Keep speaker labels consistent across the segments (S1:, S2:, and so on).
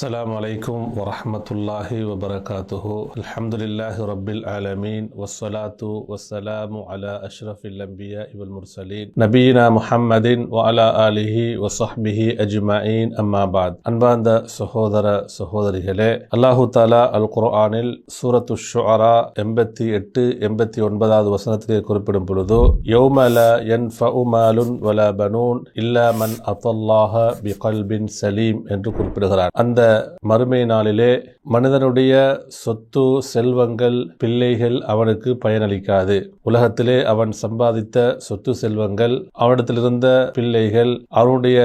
S1: السلام عليكم ورحمة الله وبركاته الحمد لله رب العالمين والصلاة والسلام على أشرف الأنبياء والمرسلين نبينا محمد وعلى آله وصحبه أجمعين أما بعد அன்பார்ந்த சகோதர சகோதரிகளே அல்லாஹு தாலா அல் குர்ஆனில் சூரத்து ஷுஅரா எண்பத்தி எட்டு எண்பத்தி ஒன்பதாவது வசனத்திலே குறிப்பிடும் பொழுது யௌமல என் மாலுன் வல பனூன் இல்ல மன் அத்தல்லாஹ பி கல்பின் சலீம் என்று குறிப்பிடுகிறார் அந்த மறுமை நாளிலே மனிதனுடைய சொத்து செல்வங்கள் பிள்ளைகள் அவனுக்கு பயனளிக்காது. உலகத்திலே அவன் சம்பாதித்த சொத்து செல்வங்கள் அவனிடத்திலிருந்த பிள்ளைகள் அவனுடைய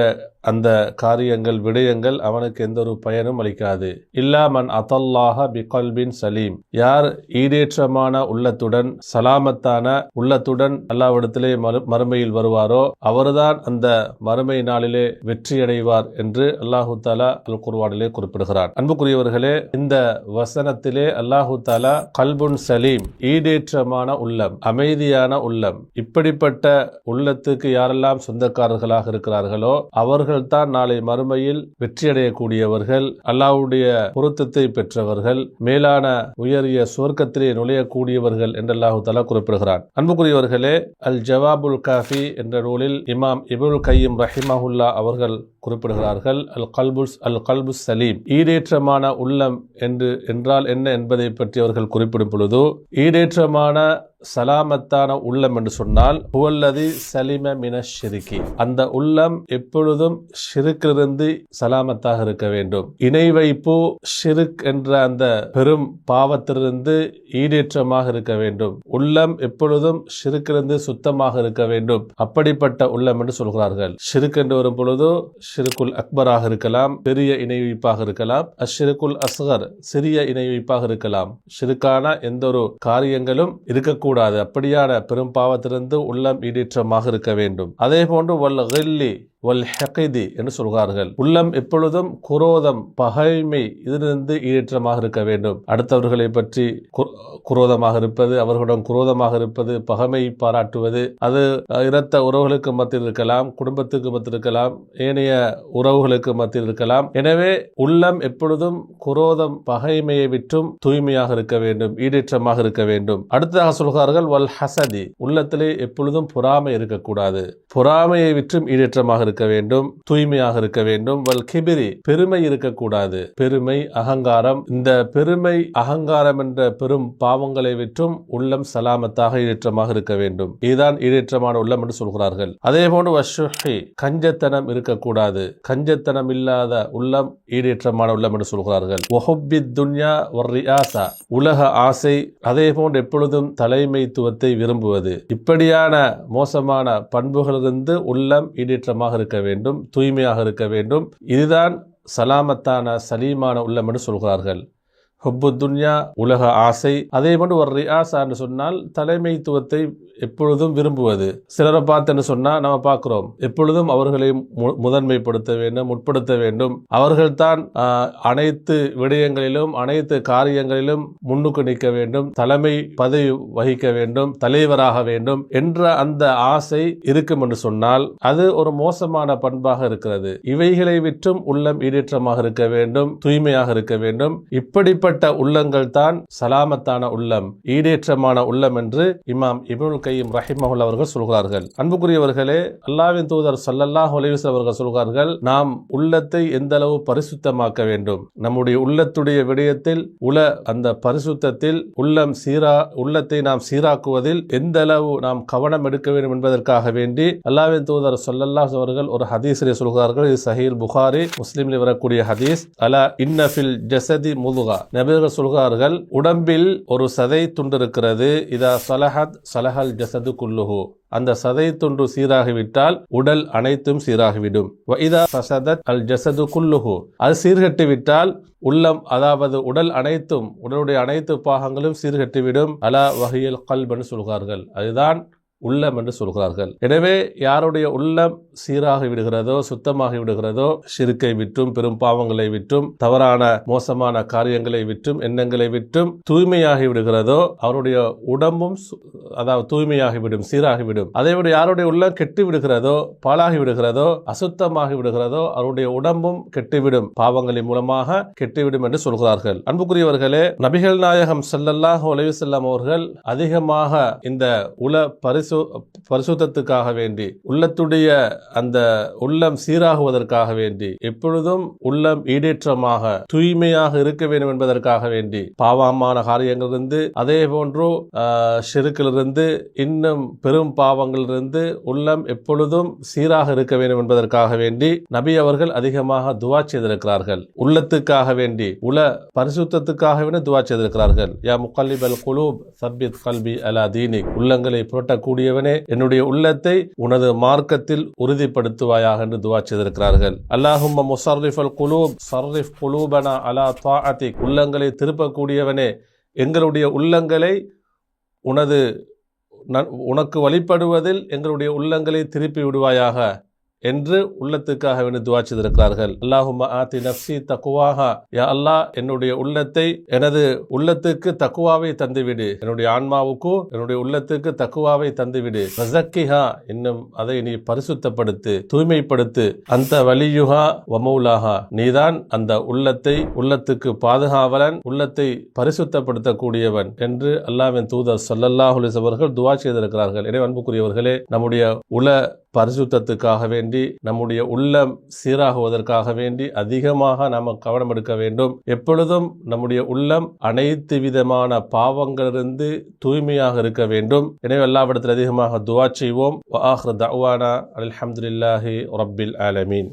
S1: அந்த காரியங்கள் விடயங்கள் அவனுக்கு எந்த ஒரு பயனும் அளிக்காது. இல்லாமன் அதல்லாஹ பிகல்பின் சலீம். யார் ஈடேற்றமான உள்ளத்துடன் சலாமத்தான உள்ளத்துடன் அல்லாவிடத்திலே மறு மறுமையில் வருவாரோ அவர்தான் அந்த மறுமை நாளிலே வெற்றியடைவார் என்று அல்லாஹு தாலா அல் குர்வானிலே குறிப்பிடுகிறார் அன்புக்குரியவர்களே இந்த வசனத்திலே அல்லாஹு தாலா கல்புன் சலீம் ஈடேற்றமான உள்ளம் அமைதியான உள்ளம் இப்படிப்பட்ட உள்ளத்துக்கு யாரெல்லாம் சொந்தக்காரர்களாக இருக்கிறார்களோ அவர்கள் தான் நாளை மறுமையில் வெற்றியடையக்கூடியவர்கள் அல்லாவுடைய பொருத்தத்தை பெற்றவர்கள் மேலான உயரிய சுவர்க்கத்திலே நுழையக்கூடியவர்கள் என்று அல்லாஹு தலா குறிப்பிடுகிறான். அன்புக்குரியவர்களே அல் ஜவாபுல் காஃபி என்ற நூலில் இமாம் இபுல் கையம் ரஹிமஹுல்லா அவர்கள் குறிப்பிடுகிறார்கள் அல் கல்புஸ் அல் கல்புஸ் சலீம் ஈடேற்றமான உள்ளம் என்று என்றால் என்ன என்பதை பற்றி அவர்கள் குறிப்பிடும் பொழுது ஈடேற்றமான சலாமத்தான உள்ளம் என்று சொன்னால் புவல்லதி சலிம மின ஷிருக்கி அந்த உள்ளம் எப்பொழுதும் ஷிருக்கிலிருந்து சலாமத்தாக இருக்க வேண்டும். இணை வைப்பு ஷிருக் என்ற அந்த பெரும் பாவத்திலிருந்து ஈடேற்றமாக இருக்க வேண்டும். உள்ளம் எப்பொழுதும் ஷிருக்கிலிருந்து சுத்தமாக இருக்க வேண்டும். அப்படிப்பட்ட உள்ளம் என்று சொல்கிறார்கள். ஷிருக் என்று வரும் பொழுது ஷிருக்குல் அக்பராக இருக்கலாம் பெரிய இணை வைப்பாக இருக்கலாம் அஷ்ஷிருக்குல் அஸ்கர் சிறிய இணை வைப்பாக இருக்கலாம். ஷிருக்கான எந்த ஒரு காரியங்களும் இருக்கக்கூடாது. அப்படியான பெரும் பாவத்திலிருந்து உள்ளம் ஈடேற்றமாக இருக்க வேண்டும். அதே போன்று வல் கில்லி வல் என்று சொல்கிறார்கள். உள்ளம் எப்பொழுதும் குரோதம் பகைமை இதிலிருந்து ஈடேற்றமாக இருக்க வேண்டும். அடுத்தவர்களை பற்றி குரோதமாக இருப்பது அவர்களிடம் குரோதமாக இருப்பது பகைமை பாராட்டுவது அது இரத்த உறவுகளுக்கு மத்தியில் இருக்கலாம் குடும்பத்துக்கு மத்தியில் இருக்கலாம் ஏனைய உறவுகளுக்கு மத்தியில் இருக்கலாம். எனவே உள்ளம் எப்பொழுதும் குரோதம் பகைமையை விற்றும் தூய்மையாக இருக்க வேண்டும் ஈடேற்றமாக இருக்க வேண்டும். அடுத்ததாக சொல்கிறார்கள் வல் ஹசதி உள்ளத்திலே எப்பொழுதும் பொறாமை இருக்கக்கூடாது. பொறாமையை விற்றும் ஈடேற்றமாக இருக்க வேண்டும் தூய்மையாக இருக்க வேண்டும். வல் கிபிரி பெருமை இருக்கக்கூடாது. பெருமை அகங்காரம். இந்த பெருமை அகங்காரம் என்ற பெரும் பாவங்களை விற்றும் உள்ளம் சலாமத்தாக ஈழற்றமாக இருக்க வேண்டும். இதுதான் ஈழற்றமான உள்ளம் என்று சொல்கிறார்கள். அதே போன்று வஷுஹி கஞ்சத்தனம் இருக்கக்கூடாது. கஞ்சத்தனம் இல்லாத உள்ளம் ஈடேற்றமான உள்ளம் என்று சொல்கிறார்கள். ஒஹுப்பி துன்யா ரியாசா உலக ஆசை அதே போன்று எப்பொழுதும் தலைமைத்துவத்தை விரும்புவது. இப்படியான மோசமான பண்புகளிலிருந்து உள்ளம் ஈடேற்றமாக இருக்க வேண்டும் தூய்மையாக இருக்க வேண்டும். இதுதான் சலாமத்தான சலீமான உள்ளம் என்று சொல்கிறார்கள். ஹொப்பு துன்யா உலக ஆசை. அதே போன்று ஒரு ரியாசா என்று சொன்னால் தலைமைத்துவத்தை எப்பொழுதும் விரும்புவது. சிலரை பார்த்தேன்னு சொன்னால் நம்ம பார்க்குறோம். எப்பொழுதும் அவர்களை முதன்மைப்படுத்த வேண்டும் முற்படுத்த வேண்டும். அவர்கள்தான் அனைத்து விடயங்களிலும் அனைத்து காரியங்களிலும் முன்னுக்கு நிற்க வேண்டும் தலைமை பதவி வகிக்க வேண்டும் தலைவராக வேண்டும் என்ற அந்த ஆசை இருக்கும் என்று சொன்னால் அது ஒரு மோசமான பண்பாக இருக்கிறது. இவைகளை விற்றும் உள்ளம் ஈடேற்றமாக இருக்க வேண்டும் தூய்மையாக இருக்க வேண்டும். இப்படிப்பட்ட உள்ளங்கள் தான் சலாமத்தான உள்ளம் ஈடேற்றமான உள்ளம் என்று இமாம் இபுல் கையும் ரஹிமஹுல் அவர்கள் சொல்கிறார்கள். அன்புக்குரியவர்களே அல்லாவின் தூதர் சல்லல்லாஹ் ஒலிவிஸ் அவர்கள் சொல்கிறார்கள் நாம் உள்ளத்தை எந்த அளவு பரிசுத்தமாக்க வேண்டும்? நம்முடைய உள்ளத்துடைய விடயத்தில் உல அந்த பரிசுத்தத்தில் உள்ளம் சீரா உள்ளத்தை நாம் சீராக்குவதில் எந்த அளவு நாம் கவனம் எடுக்க வேண்டும் என்பதற்காக வேண்டி அல்லாவின் தூதர் சொல்லல்லாஹ் அவர்கள் ஒரு ஹதீஸிலே சொல்கிறார்கள். இது சஹீல் புகாரி முஸ்லீமில் வரக்கூடிய ஹதீஸ். அலா இன்னஃபில் ஜசதி முதுகா. நபிகள் சொல்கிறார்கள் உடம்பில் ஒரு சதை துண்டு இருக்கிறது. இதா சலஹத் சலஹல் ஜசது குல்லுஹு. அந்த சதை துண்டு சீராகிவிட்டால் உடல் அனைத்தும் சீராகிவிடும். இதா சசதத் அல் ஜசது குல்லுஹு. அது சீர்கட்டிவிட்டால் உள்ளம் அதாவது உடல் அனைத்தும் உடலுடைய அனைத்து பாகங்களும் சீர்கட்டிவிடும். அலா வகையில் கல்பன் சொல்கிறார்கள். அதுதான் உள்ளம் என்று சொல்கிறார்கள். எனவே யாருடைய உள்ளம் சீராகி விடுகிறதோ சுத்தமாகி விடுகிறதோ சிறுக்கை விட்டும் பெரும் பாவங்களை விட்டும் தவறான மோசமான காரியங்களை விட்டும் எண்ணங்களை விட்டும் தூய்மையாகி விடுகிறதோ அவருடைய உடம்பும் சு- அதாவது தூய்மையாகிவிடும் சீராகிவிடும் அதைவிட யாருடைய உள்ளம் கெட்டு விடுகிறதோ பாழாகி விடுகிறதோ அசுத்தமாகி விடுகிறதோ அவருடைய உடம்பும் கெட்டுவிடும் பாவங்களின் மூலமாக கெட்டுவிடும் என்று சொல்கிறார்கள். அன்புக்குரியவர்களே நபிகள் நாயகம் ஸல்லல்லாஹு அலைஹி செல்லம் அவர்கள் அதிகமாக இந்த உல பரிசு பரிசு பரிசுத்தத்துக்காக வேண்டி உள்ளத்துடைய அந்த உள்ளம் சீராகுவதற்காக வேண்டி எப்பொழுதும் உள்ளம் ஈடேற்றமாக தூய்மையாக இருக்க வேண்டும் என்பதற்காக வேண்டி பாவமான காரியங்களிலிருந்து அதே போன்று ஆஹ், இன்னும் பெரும் பாவங்களிலிருந்து உள்ளம் எப்பொழுதும் சீராக இருக்க வேண்டும் என்பதற்காக வேண்டி நபி அவர்கள் அதிகமாக துவா செய்திருக்கிறார்கள். உள்ளத்துக்காக வேண்டி உல பரிசுத்தத்துக்காக வேண்டி துவா செய்திருக்கிறார்கள். யா முகல்லிபல் குலூப் சபித் கல்வி அலா தீனிக் உள்ளங்களை புரட்டக்கூடிய கூடியவனே என்னுடைய உள்ளத்தை உனது மார்க்கத்தில் உறுதிப்படுத்துவாயாக என்று துவா செய்திருக்கிறார்கள். முசார்ரிஃப் அல் குலூப் சர்ரிஃப் குலூபனா அலா தாஅத்திக் உள்ளங்களை திருப்பக்கூடியவனே. எங்களுடைய உள்ளங்களை உனது உனக்கு வழிபடுவதில் எங்களுடைய உள்ளங்களை திருப்பி விடுவாயாக. என்று உள்ளத்துக்காக வேண்டி துவா செய்திருக்கிறார்கள். அல்லாஹுமா ஆத்தி நப்சி தக்குவாஹா யா அல்லாஹ் என்னுடைய உள்ளத்தை எனது உள்ளத்துக்கு தக்குவாவை தந்துவிடு. என்னுடைய ஆன்மாவுக்கு என்னுடைய உள்ளத்துக்கு தக்குவாவை தந்துவிடு. ரசக்கிஹா இன்னும் அதை நீ பரிசுத்தப்படுத்து தூய்மைப்படுத்து. அந்த வலியுகா வமௌலாஹா நீதான் அந்த உள்ளத்தை உள்ளத்துக்கு பாதுகாவலன் உள்ளத்தை பரிசுத்தப்படுத்தக்கூடியவன் என்று அல்லாஹ்வின் தூதர் சல்லல்லாஹுலிஸ் அவர்கள் துவா செய்திருக்கிறார்கள். எனவே அன்புக்குரியவர்களே நம்முடைய உல பரிசுத்தத்துக்காக வேண்டி நம்முடைய உள்ளம் சீராகுவதற்காக வேண்டி அதிகமாக நாம் கவனம் எடுக்க வேண்டும். எப்பொழுதும் நம்முடைய உள்ளம் அனைத்து விதமான பாவங்களிலிருந்து தூய்மையாக இருக்க வேண்டும். எனவே எல்லாவிடத்தில் அதிகமாக துவா செய்வோம். அலமதுல்லாஹி ரப்பில் ஆலமீன்.